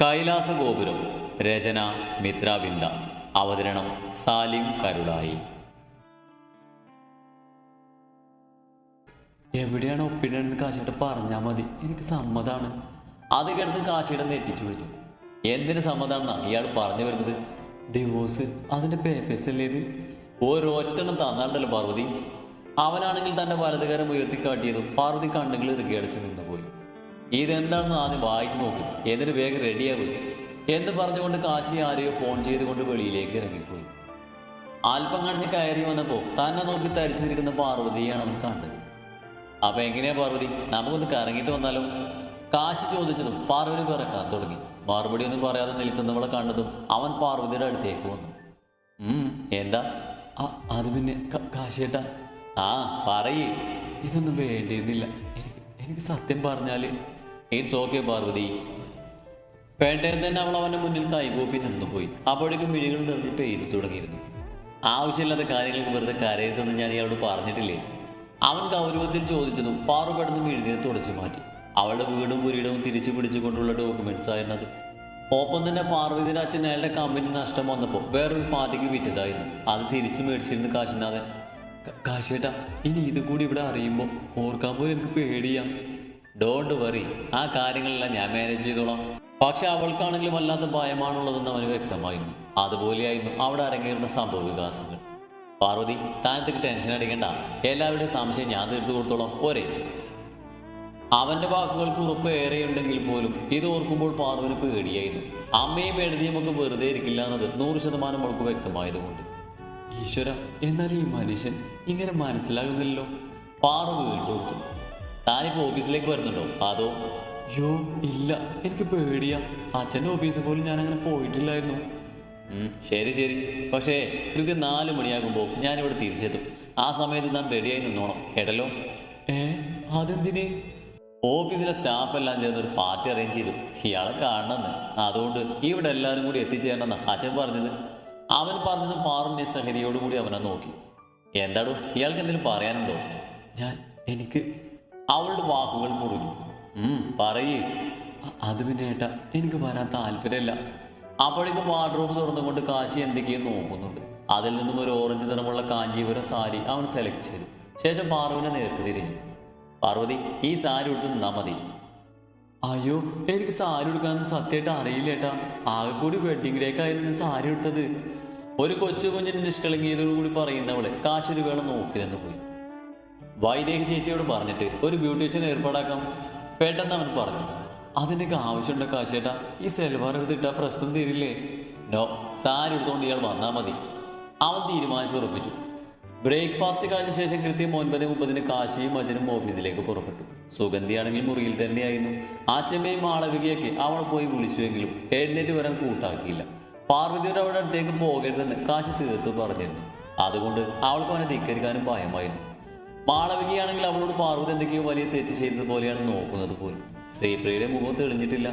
കൈലാസ ഗോപുരം രചന മിത്രാബിന്ദ. അവതരണം സാലിം കരുളായി. എവിടെയാണ് ഒപ്പിടേണ്ടത് കാശിയുടെ പറഞ്ഞാൽ മതി. എനിക്ക് സമ്മതാണ്. അത് കിടന്ന് കാശിയുടെ നെറ്റിച്ചു വിളിച്ചു എന്തിന് സമ്മതമാണെന്നാണ് ഇയാൾ പറഞ്ഞു വരുന്നത്? ഡിവോഴ്സ് അതിന്റെ പേപ്പേഴ്സ് അല്ലേ ഇത്? ഓരോറ്റെണ്ണം തന്നാണ്ടല്ലോ പാർവതി. അവനാണെങ്കിൽ തന്റെ വലതുകാരം ഉയർത്തിക്കാട്ടിയതും പാർവതി കണ്ണുകൾ ഇറുകിയടച്ച് നിന്നു പോയി ഇതെന്താണെന്ന് ആദ്യം വായിച്ചു നോക്ക്. എന്നിട്ട് വേഗം റെഡിയാവും എന്ന് പറഞ്ഞുകൊണ്ട് കാശി ആരെയോ ഫോൺ ചെയ്തുകൊണ്ട് വെളിയിലേക്ക് ഇറങ്ങിപ്പോയി. അല്പം കഴിഞ്ഞ് കയറി വന്നപ്പോൾ തന്നെ നോക്കി തരിച്ചിരിക്കുന്ന പാർവതിയാണ് അവൻ കണ്ടത്. അപ്പൊ എങ്ങനെയാ പാർവതി? നമുക്കൊന്ന് കറങ്ങിട്ട് വന്നാലോ? കാശി ചോദിച്ചതും പാർവതി പിറക്കാൻ തുടങ്ങി മറുപടി ഒന്നും പറയാതെ നിൽക്കുന്നവളെ കണ്ടതും അവൻ പാർവതിയുടെ അടുത്തേക്ക് വന്നു. എന്താ? അത് പിന്നെ ക- ആ പറയേ. ഇതൊന്നും വേണ്ടിയിരുന്നില്ല എനിക്ക് എനിക്ക് സത്യം പറഞ്ഞാൽ ഇറ്റ്സ് ഓക്കെ പാർവതി വേണ്ടത് തന്നെ അവൾ അവന്റെ മുന്നിൽ കൈകൂപ്പി നിന്നുപോയി. അപ്പോഴേക്കും മിഴികൾ നിറഞ്ഞ് പെയ്തു തുടങ്ങിയിരുന്നു. ആവശ്യമില്ലാത്ത കാര്യങ്ങൾക്ക് വെറുതെ കരയരുതെന്ന് ഞാൻ ഇയാളോട് പറഞ്ഞിട്ടില്ലേ? അവൻ ഗൗരവത്തിൽ ചോദിച്ചതും പാറു പെട്ടെന്ന് മിഴുതിയെ തുടച്ചു മാറ്റി. അവളുടെ വീടും പുരീടവും തിരിച്ചു പിടിച്ചുകൊണ്ടുള്ള ഡോക്യുമെന്റ്സ് ആയിരുന്നത് ഒപ്പം തന്നെ പാർവതിയുടെ അച്ഛൻ അയാളുടെ കമ്പനി നഷ്ടം വന്നപ്പോൾ വേറൊരു പാർട്ടിക്ക് വിറ്റതായിരുന്നു. അത് തിരിച്ചു മേടിച്ചിരുന്നു കാശിനാഥൻ. "ക- കാശേട്ടാ ഇനി ഇതുകൂടി ഇവിടെ അറിയുമ്പോൾ ഓർക്കാൻ പോലും എനിക്ക് പേടിയാ. ഡോണ്ട് വറി ആ കാര്യങ്ങളെല്ലാം ഞാൻ മാനേജ് ചെയ്തോളാം. പക്ഷെ അവൾക്കാണെങ്കിലും വല്ലാത്ത ഭയമാണുള്ളതെന്ന് അവന് വ്യക്തമായിരുന്നു. അതുപോലെയായിരുന്നു അവിടെ അരങ്ങേറുന്ന സംഭവ വികാസങ്ങൾ. പാർവതി താനത്തേക്ക് ടെൻഷൻ അടിക്കേണ്ട. എല്ലാവരുടെയും സംശയം ഞാൻ തീർത്തു കൊടുത്തോളാം. പോരെ. അവന്റെ വാക്കുകൾക്ക് ഉറപ്പ് ഏറെയുണ്ടെങ്കിൽ പോലും ഇത് ഓർക്കുമ്പോൾ പാർവന് പേടിയായിരുന്നു. അമ്മയും എഴുതിയും ഒക്കെ വെറുതെ ഇരിക്കില്ല എന്നത് നൂറ് ശതമാനം അവൾക്ക് വ്യക്തമായതുകൊണ്ട്. ഈശ്വര എന്നാൽ ഈ മനുഷ്യൻ ഇങ്ങനെ മനസ്സിലാകുന്നില്ലല്ലോ? പാർവ് വീണ്ടും താനിപ്പോ ഓഫീസിലേക്ക് വരുന്നുണ്ടോ? അതോ യോ ഇല്ല എനിക്ക് പേടിയാ. അച്ഛന്റെ ഓഫീസിൽ പോലും ഞാൻ അങ്ങനെ പോയിട്ടില്ലായിരുന്നു ശരി ശരി. പക്ഷേ കൃത്യം നാല് മണിയാകുമ്പോൾ ഞാനിവിടെ തിരിച്ചെത്തും. ആ സമയത്ത് നാം റെഡിയായി നിന്നോണം. കേട്ടല്ലോ? ഏ അതെന്തിന്? ഓഫീസിലെ സ്റ്റാഫ് എല്ലാം ചേർന്ന് ഒരു പാർട്ടി അറേഞ്ച് ചെയ്തു. ഇയാളെ കാണണമെന്ന്. അതുകൊണ്ട് ഇവിടെ എല്ലാവരും കൂടി എത്തിച്ചേരണമെന്ന് അച്ഛൻ പറഞ്ഞത്. അവൻ പറഞ്ഞത് പാറും സഹതിയോടുകൂടി അവനെ നോക്കി. എന്താടോ ഇയാൾക്ക് എന്തെങ്കിലും പറയാനുണ്ടോ? ഞാൻ എനിക്ക് അവളുടെ വാക്കുകൾ മുറിഞ്ഞു. പറയേ. അത് പിന്നെ ഏട്ടാ എനിക്ക് വരാൻ താല്പര്യമില്ല. അപ്പോഴേക്കും വാർഡ്രോബ് തുറന്നുകൊണ്ട് കാശി എന്തൊക്കെയോ നോക്കുന്നുണ്ട്. അതിൽ നിന്നും ഒരു ഓറഞ്ച് നിറമുള്ള കാഞ്ചീപുരം സാരി അവൻ സെലക്ട് ചെയ്തു. ശേഷം പാർവതിനെ നേർക്ക് തിരിഞ്ഞു. പാർവതി ഈ സാരി എടുത്ത് നിന്നാ മതി. അയ്യോ എനിക്ക് സാരി എടുക്കാനൊന്നും സത്യമായിട്ട് അറിയില്ല ഏട്ടാ. ആകെ കൂടി വെഡിങ് ഡേക്കായിരുന്നു സാരി എടുത്തത് ഒരു കൊച്ചു കുഞ്ഞിന്റെ നിഷ്കളങ്കീയതോടുകൂടി പറയുന്നവളെ കാശൊരു വേള നോക്കി നിന്ന് പോയി. വൈദേഹി ചേച്ചിയോട് പറഞ്ഞിട്ട് ഒരു ബ്യൂട്ടീഷ്യൻ ഏർപ്പാടാക്കാം. പെട്ടെന്ന് അവൻ പറഞ്ഞു അതിന്റെയൊക്കെ ആവശ്യമുണ്ടോ കാശേട്ടാ ഈ സെൽവാർ എടുത്തിട്ടാ പ്രശ്നം തീരില്ലേ? നോ സാരി എടുത്തുകൊണ്ട് ഇയാൾ വന്നാൽ മതി. അവൻ തീരുമാനിച്ചുറപ്പിച്ചു ബ്രേക്ക്ഫാസ്റ്റ് കഴിഞ്ഞ ശേഷം കൃത്യം ഒൻപത് മുപ്പതിന് കാശിയും അച്ഛനും ഓഫീസിലേക്ക് പുറപ്പെട്ടു. സുഗന്ധിയാണെങ്കിൽ മുറിയിൽ തന്നെയായിരുന്നു. ആച്ചമ്മയും മാളവികയൊക്കെ അവൾ പോയി വിളിച്ചുവെങ്കിലും എഴുന്നേറ്റ് വരാൻ കൂട്ടാക്കിയില്ല. പാർവതിയുടെ അവിടെ അടുത്തേക്ക് പോകരുതെന്ന് കാശി തീർത്തു പറഞ്ഞിരുന്നു. അതുകൊണ്ട് അവൾക്ക് അവനെ ധിക്കരിക്കാനും ഭയമായിരുന്നു. മാളവികയാണെങ്കിൽ അവളോട് പാർവതി എന്തൊക്കെയോ വലിയ തെറ്റ് ചെയ്തതുപോലെയാണ് നോക്കുന്നത് പോലും. ശ്രീപ്രിയയുടെ മുഖം തെളിഞ്ഞിട്ടില്ല.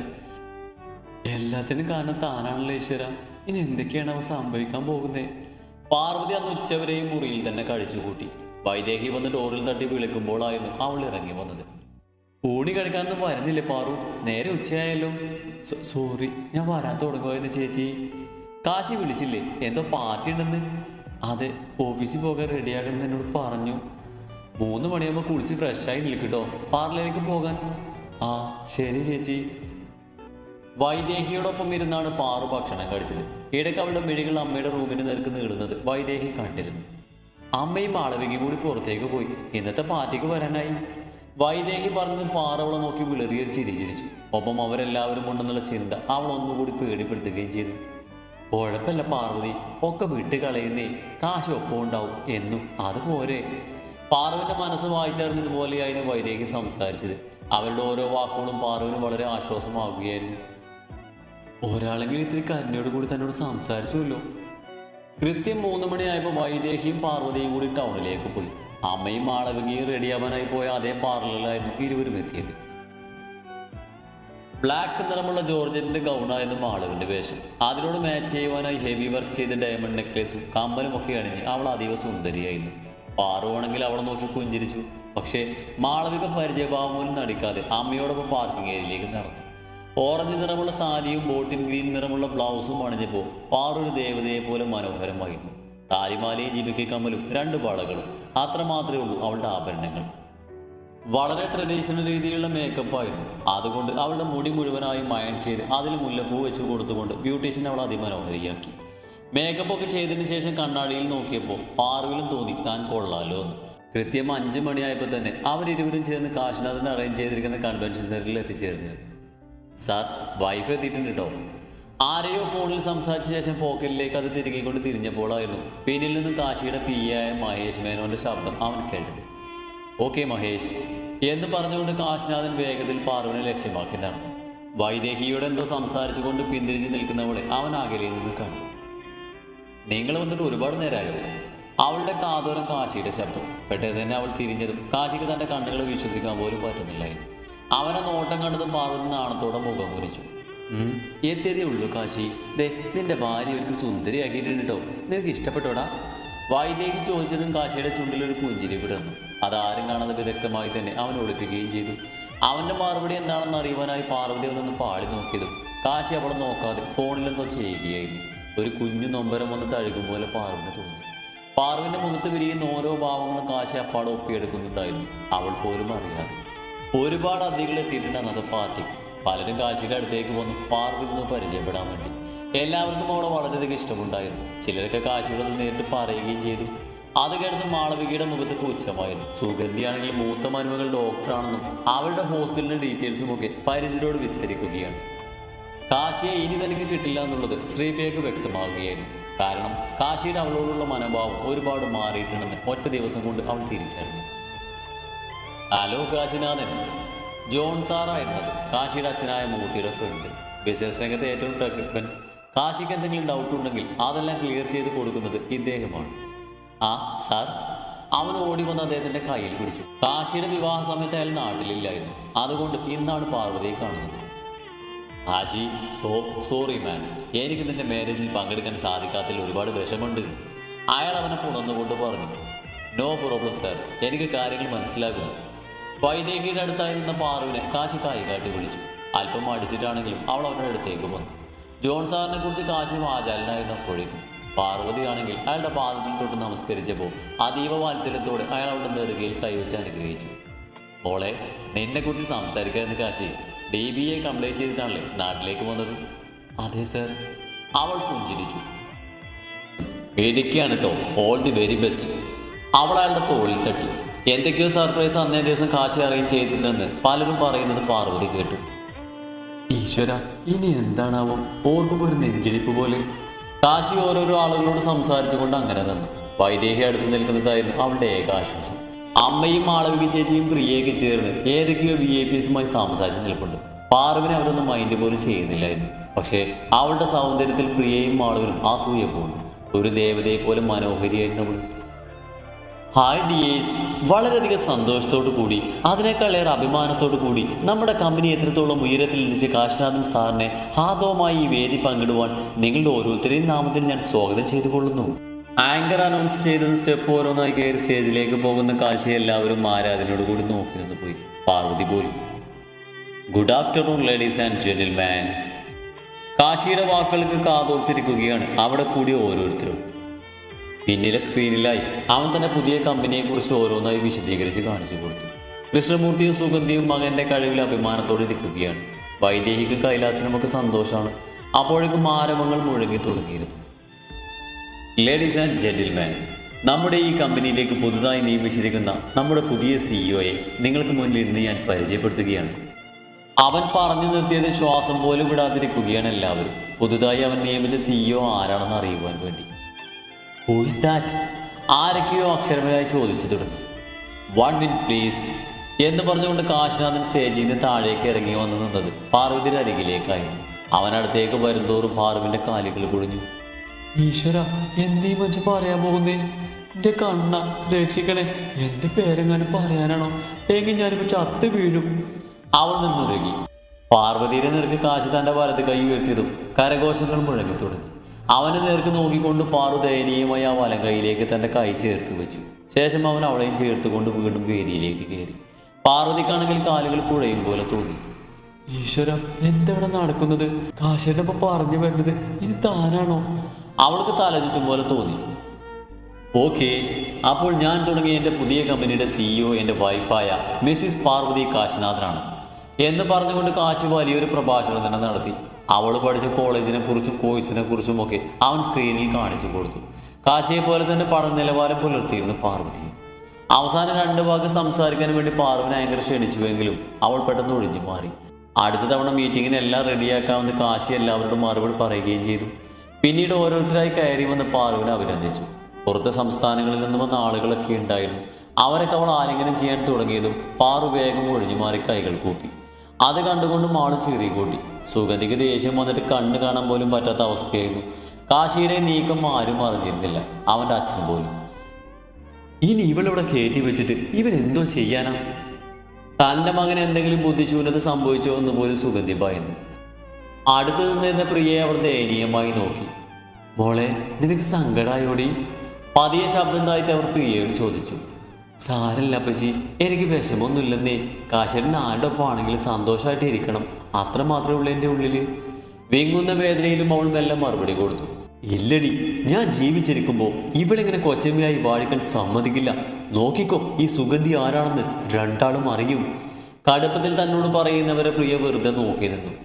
എല്ലാത്തിനും കാരണം താനാണല്ലോ ഈശ്വര. ഇനി എന്തൊക്കെയാണ് അവ സംഭവിക്കാൻ പോകുന്നത് പാർവതി അന്ന് ഉച്ചവരെയും മുറിയിൽ തന്നെ കഴിച്ചു കൂട്ടി വൈദേഹി വന്ന് ഡോറിൽ തട്ടി വിളിക്കുമ്പോഴായിരുന്നു അവൾ ഇറങ്ങി വന്നത്. ഊണി കഴിക്കാനൊന്നും വരുന്നില്ലേ പാറു? നേരെ ഉച്ചയായല്ലോ. സോറി ഞാൻ വരാൻ തുടങ്ങുമായിരുന്നു ചേച്ചി. കാശി വിളിച്ചില്ലേ? എന്തോ പാർട്ടി ഉണ്ടെന്ന്. അതെ ഓഫീസിൽ പോകാൻ റെഡിയാകണമെന്ന് എന്നോട് പറഞ്ഞു. മൂന്ന് മണിയാകുമ്പോൾ കുളിച്ച് ഫ്രഷായി നിൽക്കട്ടോ. പാർലറിലേക്ക് പോകാൻ. ആ ശരി ചേച്ചി. വൈദേഹിയോടൊപ്പം ഇരുന്നാണ് പാറു ഭക്ഷണം കഴിച്ചത്. ഇടയ്ക്ക് അവളുടെ മിഴികൾ അമ്മയുടെ റൂമിന് നേർക്ക് നീളുന്നത് വൈദേഹി കണ്ടിരുന്നു. അമ്മയും മാളവികയും കൂടി പുറത്തേക്ക് പോയി. ഇന്നത്തെ പാർട്ടിക്ക് വരാനായി. വൈദേഹി പറഞ്ഞ് പാറവളെ നോക്കി വിളറിയൊരു ചിരി ചിരിച്ചു. ഒപ്പം അവരെല്ലാവരും ഉണ്ടെന്നുള്ള ചിന്ത അവൾ ഒന്നുകൂടി പേടിപ്പെടുത്തുകയും ചെയ്തു. കുഴപ്പമില്ല പാർവതി ഒക്കെ വിട്ട് കളയുന്നേ. കാശ് ഉണ്ടാവും. എന്നും അത് പോരെ. പാർവിന്റെ മനസ്സ് വായിച്ചറിഞ്ഞതുപോലെയായിരുന്നു വൈദേഹി സംസാരിച്ചത്. അവരുടെ ഓരോ വാക്കുകളും പാർവിന് വളരെ ആശ്വാസമാകുകയായിരുന്നു. ഒരാളെങ്കിലും ഇത്തിരി കരുണയോട് കൂടി തന്നോട് സംസാരിച്ചുവല്ലോ. കൃത്യം മൂന്ന് മണിയായപ്പോൾ വൈദേഹിയും പാർവതിയും കൂടി ടൗണിലേക്ക് പോയി. അമ്മയും മാളവികയും റെഡിയാവാനായി പോയ അതേ പാർലറിലായിരുന്നു ഇരുവരും എത്തിയത്. ബ്ലാക്ക് നിറമുള്ള ജോർജറ്റിന്റെ ഗൗണായിരുന്നു മാളവിന്റെ വേഷം. അതിനോട് മാച്ച് ചെയ്യുവാനായി ഹെവി വർക്ക് ചെയ്ത ഡയമണ്ട് നെക്ലേസും കമ്മലും ഒക്കെ അണിഞ്ഞ് അവൾ അതീവ സുന്ദരിയായിരുന്നു. പാറുവാണെങ്കിൽ അവളെ നോക്കി പുഞ്ചിരിച്ചു. പക്ഷേ മാളവിക പരിചയഭാവം നടിക്കാതെ അമ്മയോടൊപ്പം പാർക്കിംഗ് ഏരിയയിലേക്ക് നടന്നു. ഓറഞ്ച് നിറമുള്ള സാരിയും ബോട്ടിൻ ഗ്രീൻ നിറമുള്ള ബ്ലൗസും അണിഞ്ഞപ്പോൾ പാറൊരു ദേവതയെ പോലെ മനോഹരമായിരുന്നു. താലിമാലയും ജിമിക്ക് കമ്മലും രണ്ട് വളകളും. അത്രമാത്രമേ ഉള്ളൂ അവളുടെ ആഭരണങ്ങൾ. വളരെ ട്രഡീഷണൽ രീതിയിലുള്ള മേക്കപ്പായിരുന്നു അതുകൊണ്ട് അവളുടെ മുടി മുഴുവനായും മയൻ ചെയ്ത് അതിൽ മുല്ലപ്പൂ വെച്ച് കൊടുത്തുകൊണ്ട് ബ്യൂട്ടീഷ്യൻ അവൾ അതിമനോഹരിയാക്കി. മേക്കപ്പ് ഒക്കെ ചെയ്തതിന് ശേഷം കണ്ണാടിയിൽ നോക്കിയപ്പോൾ പാർവിലും തോന്നി താൻ കൊള്ളാലോ എന്ന്. കൃത്യം അഞ്ചു മണിയായപ്പോൾ തന്നെ അവരിരുവരും ചേർന്ന് കാശിനാഥിന് അറേഞ്ച് ചെയ്തിരിക്കുന്ന കൺവെൻഷൻ സെന്ററിൽ എത്തിച്ചേർന്നിരുന്നു. സാർ വൈഫ് എത്തിയിട്ടുണ്ട് കേട്ടോ. ആരെയോ ഫോണിൽ സംസാരിച്ച ശേഷം പോക്കറ്റിലേക്ക് അത് തിരികെക്കൊണ്ട് തിരിഞ്ഞപ്പോഴായിരുന്നു പിന്നിൽ നിന്നും കാശിയുടെ പി ആയ മഹേഷ് മേനോന്റെ ശബ്ദം അവൻ കേട്ടത്. ഓക്കെ മഹേഷ് എന്ന് പറഞ്ഞുകൊണ്ട് കാശിനാഥൻ വേഗത്തിൽ പാർവനെ ലക്ഷ്യമാക്കി നടന്നു. വൈദേഹിയോട് എന്തോ സംസാരിച്ചുകൊണ്ട് പിന്തിരിഞ്ഞ് നിൽക്കുന്നവളെ അവൻ അകലെ നിന്ന് കണ്ടു. നിങ്ങൾ വന്നിട്ട് ഒരുപാട് നേരമായോ അവളുടെ കാതോരം കാശിയുടെ ശബ്ദം. പെട്ടെന്ന് തന്നെ അവൾ തിരിഞ്ഞതും കാശിക്ക് തന്റെ കണ്ണുകൾ വിശ്വസിക്കാൻ പോലും പറ്റുന്നില്ലായിരുന്നു. അവനെ നോട്ടം കണ്ടതും പാർവതി നാണത്തോടെ മുഖം കുരിച്ചു "ഉം, എത്തിയതേ ഉള്ളൂ കാശി. ദേ നിന്റെ ഭാര്യ ഒരു സുന്ദരിയാക്കിയിട്ടുണ്ട് കേട്ടോ. നിനക്ക് ഇഷ്ടപ്പെട്ടോടാ? വൈദേഹി ചോദിച്ചതും കാശിയുടെ ചുണ്ടിൽ ഒരു പുഞ്ചിരി വിടന്നു അതാരും കാണാതെ വിദഗ്ധമായി തന്നെ അവൻ ഒളിപ്പിക്കുകയും ചെയ്തു. അവന്റെ മറുപടി എന്താണെന്ന് അറിയുവാനായി പാർവതി അവനൊന്ന് പാളി നോക്കിയതും കാശി അവളെ നോക്കാതെ ഫോണിലെന്തോ ചെയ്യുകയായിരുന്നു. ഒരു കുഞ്ഞു നൊമ്പരം വന്ന് തഴുകും പോലെ പാർവിന് തോന്നി. പാർവിന്റെ മുഖത്ത് വിരിയുന്ന ഓരോ ഭാവങ്ങളും കാശി അപ്പാടെ ഒപ്പിയെടുക്കുന്നുണ്ടായിരുന്നു. അവൾ പോലും അറിയാതെ. ഒരുപാട് അതികൾ എത്തിയിട്ടുണ്ട് അന്നത്തെ പാർട്ടിക്ക്. പലരും കാശിയുടെ അടുത്തേക്ക് വന്ന് പാർവിൽ നിന്ന് പരിചയപ്പെടാൻ വേണ്ടി. എല്ലാവർക്കും അവളെ വളരെയധികം ഇഷ്ടമുണ്ടായിരുന്നു. ചിലരൊക്കെ കാശിയുടെ നേരിട്ട് പറയുകയും ചെയ്തു. അത് കേട്ടത് മാളവികയുടെ മുഖത്ത് പൂച്ചമായിരുന്നു സുഗന്ധിയാണെങ്കിൽ മൂത്ത മരുമകൾ ഡോക്ടറാണെന്നും അവരുടെ ഹോസ്പിറ്റലിന്റെ ഡീറ്റെയിൽസും ഒക്കെ പരിചിതരോട് വിസ്തരിക്കുകയാണ്. കാശിയെ ഇനി തനിക്ക് കിട്ടില്ല എന്നുള്ളത് ശ്രീപ്രിയക്ക് വ്യക്തമാവുകയായിരുന്നു കാരണം കാശിയുടെ അവളോടുള്ള മനോഭാവം ഒരുപാട് മാറിയിട്ടുണ്ടെന്ന് ഒറ്റ ദിവസം കൊണ്ട് അവൾ തിരിച്ചറിഞ്ഞു. ഹലോ കാശിനാഥൻ. ജോൺ സാറായിരുന്നത് കാശിയുടെ അച്ഛനായ മൂർത്തിയുടെ ഫ്രണ്ട് ബിസിനസ് രംഗത്തെ ഏറ്റവും പ്രഗത്ഭൻ. കാശിക്ക് എന്തെങ്കിലും ഡൗട്ട് ഉണ്ടെങ്കിൽ അതെല്ലാം ക്ലിയർ ചെയ്ത് കൊടുക്കുന്നത് ഇദ്ദേഹമാണ്. ആ സാർ. അവൻ ഓടി വന്ന് അദ്ദേഹത്തിന്റെ കയ്യിൽ പിടിച്ചു. കാശിയുടെ വിവാഹ സമയത്ത് അയാൾ നാട്ടിലില്ലായിരുന്നു. അതുകൊണ്ട് ഇന്നാണ് പാർവതിയെ കാണുന്നത്. Ashi so sorry man. എനിക്ക് നിന്റെ മാരേജിൽ പങ്കെടുക്കാൻ സാധിക്കാത്തതിൽ ഒരുപാട് വിഷമുണ്ട് അയാൾ അവനെ പുണർന്നുകൊണ്ട് പറഞ്ഞു നോ പ്രോബ്ലം സാർ. എനിക്ക് കാര്യങ്ങൾ മനസ്സിലാകും വൈദേഹിയുടെ അടുത്തായിരുന്ന പാറുവിനെ കാശി കായി കാട്ടി വിളിച്ചു. അല്പം അടിച്ചിട്ടാണെങ്കിലും അവൾ അവരുടെ അടുത്തേക്ക് വന്നു. ജോൺ സാറിനെ കുറിച്ച് കാശി വാചാലനായിരുന്നപ്പോഴേക്കും പാർവതി ആണെങ്കിൽ അയാളുടെ പാദത്തിൽ തൊട്ട് നമസ്കരിച്ചപ്പോൾ അതീവ വാത്സല്യത്തോടെ അയാൾ അവളുടെ നെറുകയിൽ കൈവച്ച് അനുഗ്രഹിച്ചു. മോളെ നിന്നെ കുറിച്ച് സംസാരിക്കാമെന്ന് Kashi. D B A complaint ചെയ്തിട്ടാണല്ലേ നാട്ടിലേക്ക് വന്നത്? അതെ സർ അവൾ പുഞ്ചിരിച്ചു. എടുക്കുകയാണ് കേട്ടോ ഓൾ ദി വെരി ബെസ്റ്റ് അവൾ അയാളുടെ തോളിൽ തട്ടി. എന്തൊക്കെയോ സർപ്രൈസ് അന്നേ ദിവസം കാശി അറേഞ്ച് ചെയ്തിട്ടുണ്ടെന്ന് പലരും പറയുന്നത് പാർവതി കേട്ടു. ഈശ്വര ഇനി എന്താണാവോ? ഓർക്കുമ്പോൾ ഒരു നെഞ്ചിടിപ്പ് പോലെ. കാശി ഓരോരോ ആളുകളോട് സംസാരിച്ചുകൊണ്ട് അങ്ങനെ നിന്നു. വൈദേഹി അടുത്ത് നിൽക്കുന്നതായിരുന്നു അവളുടെ ഏക ആശ്വാസം അമ്മയും മാളവിക ചേച്ചിയും പ്രിയയൊക്കെ ചേർന്ന് ഏതൊക്കെയോ വി ഐ പിസുമായി സംസാരിച്ച് നിൽപ്പുണ്ട്. പാർവിനെ അവരൊന്നും മൈൻഡ് പോലും ചെയ്യുന്നില്ലായിരുന്നു പക്ഷേ അവളുടെ സൗന്ദര്യത്തിൽ പ്രിയയും മാളവിനും ആസൂയ പോകുന്നു ഒരു ദേവതയെ പോലെ മനോഹരിയായിരുന്നു അവൾ ഹായ് ഡിയേഴ്സ് വളരെയധികം സന്തോഷത്തോടു കൂടി അതിനേക്കാളേറെ അഭിമാനത്തോടു കൂടി നമ്മുടെ കമ്പനി എത്രത്തോളം ഉയരത്തിൽ ലഭിച്ച് കാശിനാഥൻ സാറിനെ ഹാദവുമായി ഈ വേദി പങ്കിടുവാൻ നിങ്ങളുടെ ഓരോരുത്തരെയും നാമത്തിൽ ഞാൻ സ്വാഗതം ചെയ്തു കൊള്ളുന്നു ആങ്കർ അനൗൺസ് ചെയ്തത് സ്റ്റെപ്പ് ഓരോന്നായി കയറി സ്റ്റേജിലേക്ക് പോകുന്ന കാശി എല്ലാവരും ആരാധനയോട് കൂടി നോക്കി നിന്ന് പോയി? പാർവതി പോലും. Good afternoon ladies and gentlemans കാശിയുടെ വാക്കുകൾക്ക് കാതോർത്തിരിക്കുകയാണ്. അവിടെ കൂടി ഓരോരുത്തരും. പിന്നിലെ സ്ക്രീനിലായി അവൻ തന്നെ പുതിയ കമ്പനിയെക്കുറിച്ച് ഓരോന്നായി വിശദീകരിച്ച് കാണിച്ചു കൊടുത്തു. കൃഷ്ണമൂർത്തിയും സുഗന്ധിയും മകന്റെ കഴിവിൽ അഭിമാനത്തോടെ ഇരിക്കുകയാണ്. വൈദേഹിക്കും കൈലാസിനുമൊക്കെ സന്തോഷമാണ്. അപ്പോഴേക്കും ആരവങ്ങൾ മുഴങ്ങി തുടങ്ങിയിരുന്നു. ലേഡീസ് ആൻഡ് ജെന്റിൽമാൻ നമ്മുടെ ഈ കമ്പനിയിലേക്ക് പുതുതായി നിയമിച്ചിരിക്കുന്ന നമ്മുടെ പുതിയ സിഇഒയെ നിങ്ങൾക്ക് മുന്നിൽ ഇന്ന് ഞാൻ പരിചയപ്പെടുത്തുകയാണ്. അവൻ പറഞ്ഞു നിർത്തിയത് ശ്വാസം പോലും വിടാതിരിക്കുകയാണ് എല്ലാവരും. പുതുതായി അവൻ നിയമിച്ച സിഇഒ ആരാണെന്ന് അറിയുവാൻ വേണ്ടി. ഹൂ ഇസ് ദാറ്റ് ആരൊക്കെയോ അക്ഷരമയായി ചോദിച്ചു തുടങ്ങി. വൺ മിനിറ്റ് പ്ലീസ് എന്ന് പറഞ്ഞുകൊണ്ട് കാശിനാഥൻ സ്റ്റേജിൽ നിന്ന് താഴേക്ക് ഇറങ്ങി വന്നു നിന്നത് പാർവതിയുടെ അരികിലേക്കായിരുന്നു. അവനടുത്തേക്ക് വരുന്തോറും പാർവിന്റെ കാലുകൾ കുഴിഞ്ഞു. ഈശ്വര എന്തീ മനുഷ്യ പറയാൻ പോകുന്നേ? എന്റെ കണ്ണ രക്ഷിക്കണേ. എന്റെ പേരെങ്ങാനും പറയാനാണോ? എങ്കിൽ ഞാനിപ്പോ ചത്ത് വീഴും. അവൾ നിന്നുരകി പാർവതിയുടെ നേർക്ക് കാശി തന്റെ വലത് കൈ ഉയർത്തിയതും കരഘോഷങ്ങൾ മുഴങ്ങി തുടങ്ങി. അവനെ നേർക്ക് നോക്കിക്കൊണ്ട് പാറു ദയനീയമായി ആ വലം കൈയിലേക്ക് തന്റെ കൈ ചേർത്ത് വെച്ചു. ശേഷം അവൻ അവളെയും ചേർത്തുകൊണ്ട് വീണ്ടും വേദിയിലേക്ക് കയറി. പാർവതിക്കാണെങ്കിൽ കാലുകൾ കുഴയും പോലെ തോന്നി ഈശ്വര എന്താണ് നടക്കുന്നത്? കാശിയുടെ പറഞ്ഞു വരുന്നത് ഇനി താനാണോ? അവൾക്ക് തല ചുറ്റും പോലെ തോന്നി. ഓക്കെ അപ്പോൾ ഞാൻ തുടങ്ങിയ എന്റെ പുതിയ കമ്പനിയുടെ സിഇഒ എന്റെ വൈഫായ മിസ്സിസ് പാർവതി കാശിനാഥനാണ് എന്ന് പറഞ്ഞുകൊണ്ട് കാശി വലിയൊരു പ്രഭാഷണം തന്നെ നടത്തി. അവൾ പഠിച്ച കോളേജിനെ കുറിച്ചും കോഴ്സിനെ കുറിച്ചും ഒക്കെ അവൻ സ്ക്രീനിൽ കാണിച്ചു കൊടുത്തു. കാശിയെ പോലെ തന്നെ പഠന നിലവാരം പുലർത്തിയിരുന്നു പാർവതി. അവസാനം രണ്ട് വാക്ക് സംസാരിക്കാൻ വേണ്ടി പാർവതി ഭയങ്കര ക്ഷണിച്ചുവെങ്കിലും അവൾ പെട്ടെന്ന് ഒഴിഞ്ഞു മാറി. അടുത്ത തവണ മീറ്റിങ്ങിന് എല്ലാം റെഡിയാക്കാമെന്ന് കാശി എല്ലാവരോടും മറുപടി പറയുകയും ചെയ്തു. പിന്നീട് ഓരോരുത്തരായി കയറി വന്ന് പാർവിനെ അഭിനന്ദിച്ചു. പുറത്തെ സംസ്ഥാനങ്ങളിൽ നിന്ന് വന്ന ആളുകളൊക്കെ ഉണ്ടായിരുന്നു. അവരൊക്കെ അവൾ ആലിംഗനം ചെയ്യാൻ തുടങ്ങിയതും പാറു വേഗം ഒഴിഞ്ഞു മാറി കൈകൾ കൂപ്പി. അത് കണ്ടുകൊണ്ടും ആൾ ചീറി കൂട്ടി. സുഗന്ധിക്ക് ദേഷ്യം വന്നിട്ട് കണ്ണ് കാണാൻ പോലും പറ്റാത്ത അവസ്ഥയായിരുന്നു. കാശിയുടെ നീക്കം ആരും അറിഞ്ഞിരുന്നില്ല. അവന്റെ അച്ഛൻ പോലും. ഇനി ഇവളിവിടെ കയറ്റി വെച്ചിട്ട് ഇവൻ എന്തോ ചെയ്യാനാ? തന്റെ മകൻ എന്തെങ്കിലും ബുദ്ധിശൂന്യത സംഭവിച്ചോ എന്ന് പോലും സുഗന്ധി ഭയന്നു. അടുത്ത് നിന്നിരുന്ന പ്രിയയെ അവർ ദയനീയമായി നോക്കി. മോളെ നിനക്ക് സങ്കടായോടി? പതിയ ശബ്ദം താഴ്ത്തി അവർ പ്രിയയോട് ചോദിച്ചു. സാരല്ല അപ്പച്ചി എനിക്ക് വിഷമൊന്നുമില്ലെന്നേ കാശേട്ടൻ ആരുടെ ഒപ്പം ആണെങ്കിലും സന്തോഷമായിട്ട് ഇരിക്കണം. അത്ര മാത്രമേ ഉള്ളൂ എന്റെ ഉള്ളിൽ വിങ്ങുന്ന വേദനയിലും അവൾ മെല്ലെ മറുപടി കൊടുത്തു. ഇല്ലടി ഞാൻ ജീവിച്ചിരിക്കുമ്പോൾ ഇവളിങ്ങനെ കൊച്ചമ്മയായി വാഴിക്കാൻ സമ്മതിക്കില്ല. നോക്കിക്കോ ഈ സുഗന്ധി ആരാണെന്ന് രണ്ടാളും അറിയും. കടുപ്പത്തിൽ തന്നോട് പറയുന്നവരെ പ്രിയ വെറുതെ നോക്കി നിന്നു.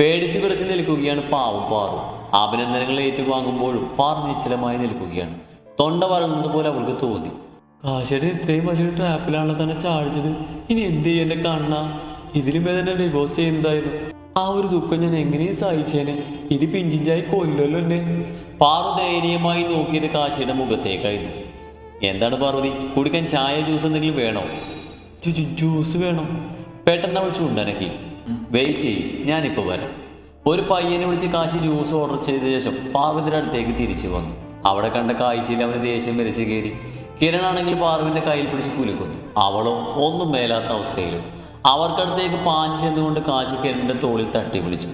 പേടിച്ചു വിറച്ച് നിൽക്കുകയാണ് പാവം പാറു. അഭിനന്ദനങ്ങൾ ഏറ്റുവാങ്ങുമ്പോഴും പാറു നിശ്ചലമായി നിൽക്കുകയാണ്. തൊണ്ട വരളുന്നത് പോലെ അവൾക്ക് തോന്നി. കാശേട്ടൻ ഇത്രയും വലിയൊരു ട്രാപ്പിലാണല്ലോ തന്നെ ചാടിച്ചത്. ഇനി എന്ത് ചെയ്യും എന്നെ കണ്ണ? ഇതിലും തന്നെ ഡിവോഴ്സ് ചെയ്യുന്നതായിരുന്നു. ആ ഒരു ദുഃഖം ഞാൻ എങ്ങനെയും സഹിച്ചേനെ? ഇത് പിഞ്ചിഞ്ചായി കൊല്ലല്ലോ എന്നെ. പാറു ദയനീയമായി നോക്കിയത് കാശിയുടെ മുഖത്തേക്കായിരുന്നു. എന്താണ് പാർവതി? കുടിക്കാൻ ചായ ജ്യൂസ് എന്തെങ്കിലും വേണോ? ജ്യൂസ് വേണം. പെട്ടെന്ന് അവൾ ചുണ്ടനക്കി. വെയിറ്റ് ചെയ്യും. ഞാനിപ്പോൾ വരാം. ഒരു പയ്യനെ വിളിച്ച് കാശി ജ്യൂസ് ഓർഡർ ചെയ്ത ശേഷം പാർവതിയുടെ അടുത്തേക്ക് തിരിച്ചു വന്നു. അവിടെ കണ്ട കാഴ്ചയിൽ അവന് ദേഷ്യം വരച്ച് കയറി. കിരണാണെങ്കിൽ പാർവിന്റെ കയ്യിൽ പിടിച്ച് കുലുക്കുന്നു. അവളോ ഒന്നും മേലാത്ത അവസ്ഥയിലും. അവർക്കടുത്തേക്ക് പാഞ്ഞു ചെന്നുകൊണ്ട് കാശി കിരണിന്റെ തോളിൽ തട്ടി വിളിച്ചു.